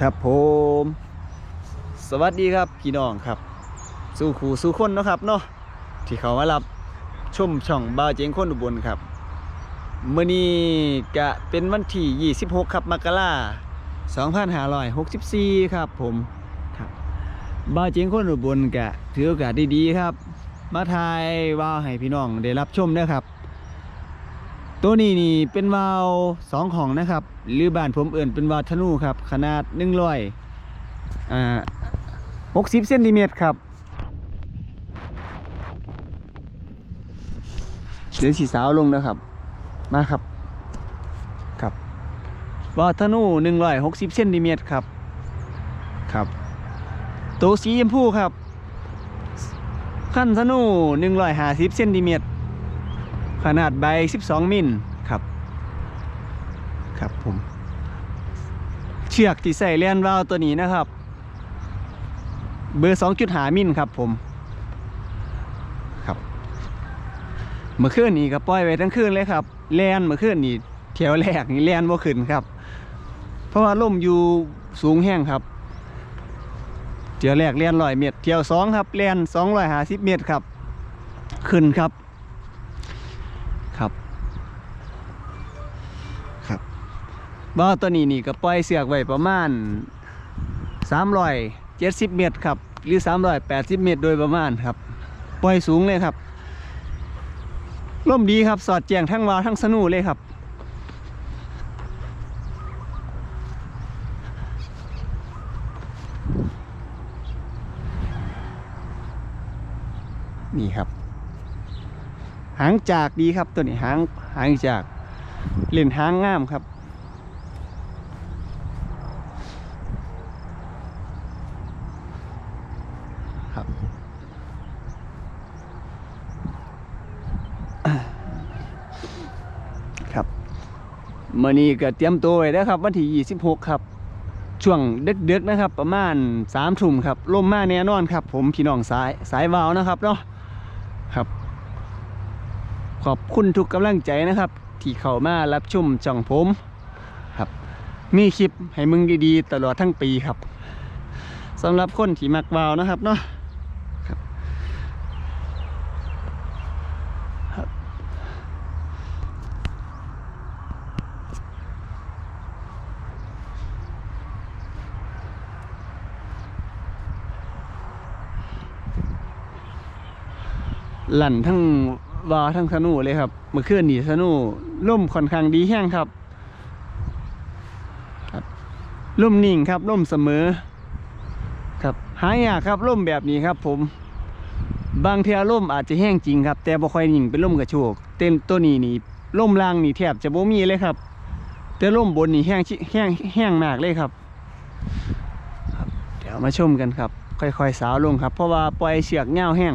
ครับผม สวัสดีครับพี่น้องครับ สู่ขู่สู่คนเนาะครับเนาะที่เขามารับชมช่องบ่าเจงคนอุบลครับเมื้อนี้ก็เป็นวันที่ 26 ครับมกรา2564ครับผมครับบ่าเจงคนอุบลก็ถือโอกาสดีๆครับ มาทายว่าให้พี่น้องได้รับชมนะครับ ตัวนี้นี่เป็นวาล์วสองของนะครับ หรือบ้านผมเอื่นเป็นวาล์วธนูครับ ขนาดหนึ่งร้อยอ่าหกสิบเซนติเมตรครับเดี๋ยวสีสาวลงนะครับ มาครับ ครับวาล์วธนูหนึ่งร้อยหกสิบเซนติเมตรครับ ครับตัวสีชมพูครับ ขั้นธนูหนึ่งร้อยห้าสิบเซนติเมตร ขนาดใบ 12 มิลครับ ครับผม เชือกที่ใส่เลียนวาล์วตัวนี้นะครับ เบอร์ 2.5 มิลครับผมครับ เมื่อคืนนี้ก็ปล่อยไว้ทั้งคืนเลยครับแลนเมื่อคืนนี้เทียวแรกนี่แลนบ่ขึ้นครับ เพราะว่าลมอยู่สูงแห้งครับเที่ยวแรกแลนร้อยเมตรเที่ยวสองครับแลน250เมตรครับ ขึ้นครับ บ่อตัวนี้นี่ก็ปล่อยเสือกไว้ประมาณ370 เมตรครับ หรือ 380 เมตรโดยประมาณครับ ปล่อยสูงเลยครับร่มดีครับ สอดแจงทั้งวาวทั้งสนูเลยครับ นี่ครับ หางจากดีครับตัวนี้หางหางจากเล่นหางงามครับ ครับ ครับ มื่อนี้ก็เตรียมตัวไว้แล้วครับ วันที่ 26 ครับ ช่วงเดึกๆนะครับ ประมาณ3ทุ่มครับลมมาแน่นอนครับ ผมพี่น้องสายสายวาวนะครับเนาะครับ ขอบคุณทุกกำลังใจนะครับ ที่เข้ามารับชมช่องผมครับ มีคลิปให้มึงดีๆ ตลอดทั้งปีครับสำหรับคนที่มักวาวนะครับเนาะครับครับ ลั่นทั้งวาทั้งสนูเลยครับเมื่อคืนนี่สนูล่มค่อนข้างดีแห้งครับครับล่มนิ่งครับล่มเสมอ ครับหายากครับล่มแบบนี้ครับ ผม บางเทีล่มอาจจะแห้งจริงครับ แต่บ่ค่อยนิ่งเป็นล่มกระโชกเต็มตัวนี้นี่ล่มล่างนี่แทบจะบ่มีเลยครับ แต่ล่มบนนี่แห้งชิแห้งแห้งมากเลยครับ เดี๋ยวมาชมกันครับ ค่อยๆสาวลงครับ เพราะว่าปล่อยเชือกเงาแห้ง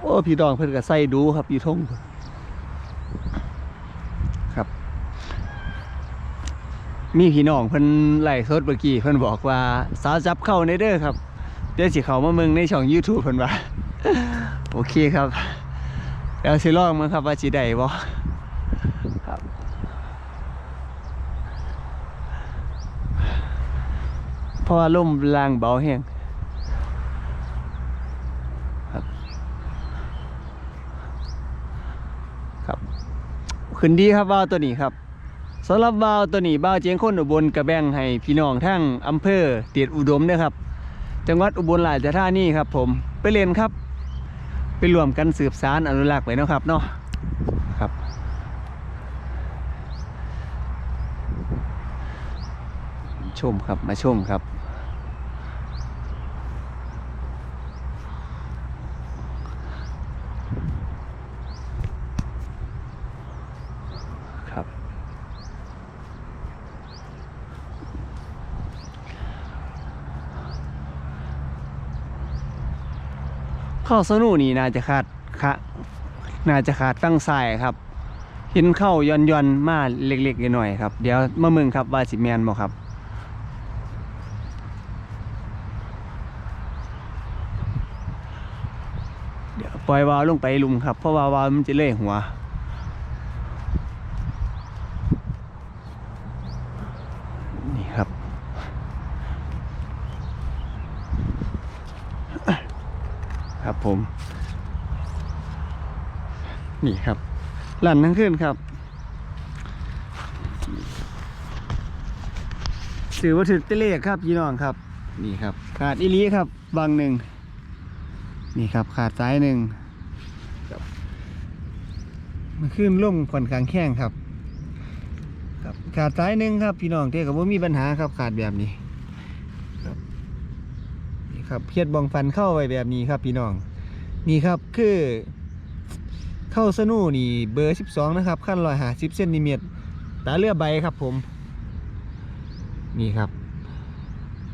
โอ้พี่ดองเพิ่นก็ใส่ดูครับอยู่ทงครับ มีพี่น้องเพิ่นไล่สดเมื่อกี้เพิ่นบอกว่าสาวจับเข้าในเด้อครับเดี๋ยวสิเข้ามาเมืองในช่อง YouTube เพิ่นว่าโอเคครับแล้วสิลองมั้งครับว่าสิได้บ่ครับเพราะว่าลมแรงเบาแห้งครับ ขึ้นดีครับว่าวตัวนี้ครับสำหรับว่าวตัวนี้ว่าวเจียงคนอุบลกระแบ่งให้พี่น้องทั้งอำเภอเตียดอุดมเด้อครับ จังหวัดอุบลราชธานีครับ ผมไปเรียนครับ ไปรวมกันสืบสารอนุรักษ์ไว้เนาะครับเนาะครับชมครับมาชมครับ เข้าสนูนี่น่าจะขาดขาน่าจะขาดตั้งสายครับเห็นเข้าย่อนย่อนมาเล็กๆหน่อยครับ เดี๋ยวมามืองครับว่าสิแมนบ่ครับเดี๋ยวปล่อยวาวลงไปลุมครับ เพราะว่าวาวมันจะเล่ยหัว นี่ครับ ครับผม นี่ครับหลั่นทั้งคืนครับสื่อวัตถุเลขครับพี่น้องครับ นี่ครับ ขาดอีหลีครับ บางหนึ่งนี่ครับ ขาดสายหนึ่งมันขึ้นล่มค่อนข้างแข้งครับ ครับ ขาดสายหนึ่งครับ พี่น้องเท่กับว่ามีปัญหาครับ ขาดแบบนี้ ครับเพียดบองฟันเข้าไว้แบบนี้ครับพี่น้อง นี่ครับคือเข้าสนูนี่เบอร์ 12 นะครับขั้นรอยหาสิบเซนติเมตรตาเลือใบครับผม นี่ครับ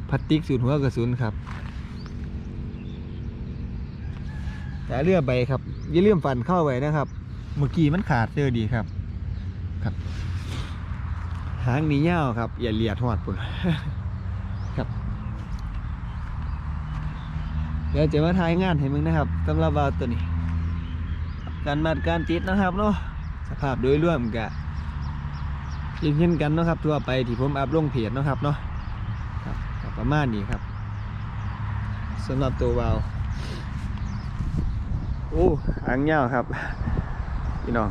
พลาสติกสูตรหัวกระสุนครับแต่เลือใบครับอย่าลืมฟันเข้าไว้นะครับ เมื่อกี้มันขาดเจอดีครับ ครับ หางนีเงาวครับ อย่าเลียดหอดปุ่น ครับ เดี๋ยวจะมาทายงานให้มึงนะครับสำหรับวาวตัวนี้ การมัดการติดนะครับเนาะสภาพโดยรวมกะยังเห็นกันนะครับทั่วไปที่ผมอัพลงเพจเนะครับเนาะครับประมาณนี้ครับสำหรับตัววาวโอ้หางยาครับพี่น้อง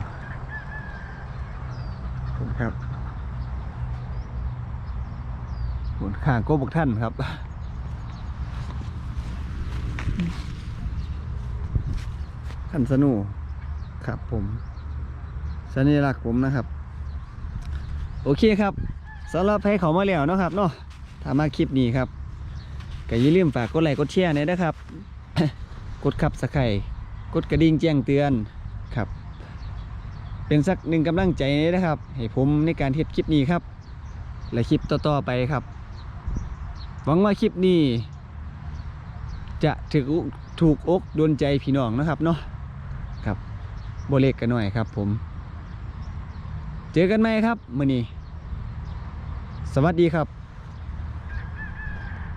ครับหมุนข้างโก้บกท่านครับ ขันสนูครับผมสัญลักษณ์ผมนะครับ โอเคครับสำหรับให้เขามาแล้วนะครับเนาะถ้ามาคลิปนี้ครับก็อย่าลืมฝากกดไลค์กดแชร์หน่อยนะครับ กดขับสไครกดกระดิ่งแจ้งเตือนครับ เป็นสักหนึ่งกำลังใจนะครับ ให้ผมในการเฮ็ดคลิปนี้ครับ และคลิปต่อๆไปครับ หวังว่าคลิปนี้ จะถึกอกถูกอกโดนใจพี่น้องนะครับเนาะ โบเล็กกันหน่อยครับผม เจอกันไหมครับมือนี้ สวัสดีครับ